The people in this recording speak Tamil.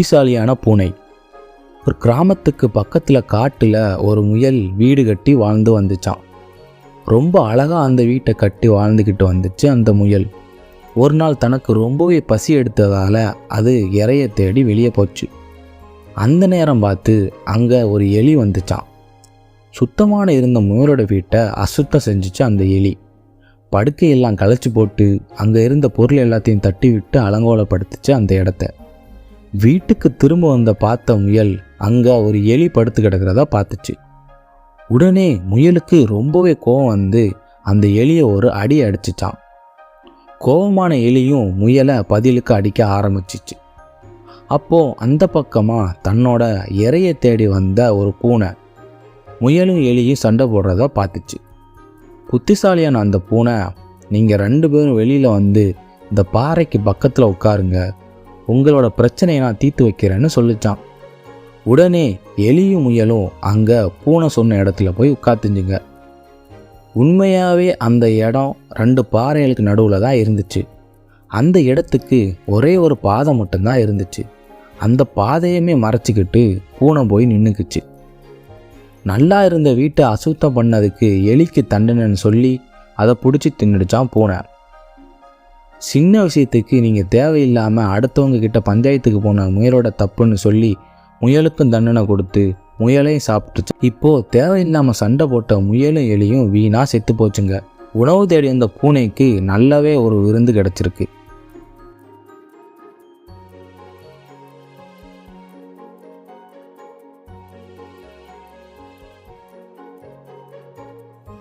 புத்திசாலியான பூனை. ஒரு கிராமத்துக்கு பக்கத்தில் காட்டில் ஒரு முயல் வீடு கட்டி வாழ்ந்து வந்துச்சான் ரொம்ப அழகாக அந்த வீட்டை கட்டி வாழ்ந்துக்கிட்டு வந்துச்சு அந்த முயல். ஒரு நாள் தனக்கு ரொம்பவே பசி எடுத்ததால் அது இறைய தேடி வெளியே போச்சு. அந்த நேரம் பார்த்து அங்கே ஒரு எலி வந்துச்சான் சுத்தமான இருந்த முயலோட வீட்டை அசுத்தம் செஞ்சுச்சு அந்த எலி. படுக்கையெல்லாம் களைச்சி போட்டு அங்கே இருந்த பொருள் எல்லாத்தையும் தட்டி விட்டு அலங்கோலப்படுத்துச்சு அந்த இடத்த. வீட்டுக்கு திரும்ப வந்த பார்த்த முயல் அங்கே ஒரு எலி படுத்து கிடக்கிறதா பார்த்துச்சு. உடனே முயலுக்கு ரொம்பவே கோவம் வந்து அந்த எலியை ஒரு அடி அடிச்சிச்சான் கோவமான எலியும் முயலை பதிலுக்கு அடிக்க ஆரம்பிச்சிச்சு. அப்போது அந்த பக்கமாக தன்னோட இறையை தேடி வந்த ஒரு பூனை முயலும் எலியும் சண்டை போடுறதா பார்த்துச்சு. புத்திசாலியான அந்த பூனை நீங்கள் ரெண்டு பேரும் வெளியில் வந்து இந்த பாறைக்கு பக்கத்தில் உட்காருங்க. உங்களோட பிரச்சனையை நான் தீர்த்து வைக்கிறேன்னு சொல்லிச்சான். உடனே எலியும் முயலும் அங்கே பூனை சொன்ன இடத்துல போய் உட்காத்துஞ்சுங்க உண்மையாகவே அந்த இடம் ரெண்டு பாறைகளுக்கு நடுவில் தான் இருந்துச்சு. அந்த இடத்துக்கு ஒரே ஒரு பாதை மட்டும்தான் இருந்துச்சு. அந்த பாதையுமே மறைச்சிக்கிட்டு பூனை போய் நின்றுக்குச்சு நல்லா இருந்த வீட்டை அசுத்தம் பண்ணதுக்கு எலிக்கு தண்டனைன்னு சொல்லி அதை பிடிச்சி தின்னுடுச்சான் பூனை. சின்ன விஷயத்துக்கு நீங்கள் தேவையில்லாமல் அடுத்தவங்க கிட்ட பஞ்சாயத்துக்கு போன முயலோட தப்புன்னு சொல்லி முயலுக்கும் தண்டனை கொடுத்து முயலையும் சாப்பிட்டுச்சு இப்போது தேவையில்லாமல் சண்டை போட்ட முயலும் எலியும் வீணாக செத்து போச்சுங்க. உணவு தேடி அந்த பூனைக்கு நல்லாவே ஒரு விருந்து கிடச்சிருக்கு.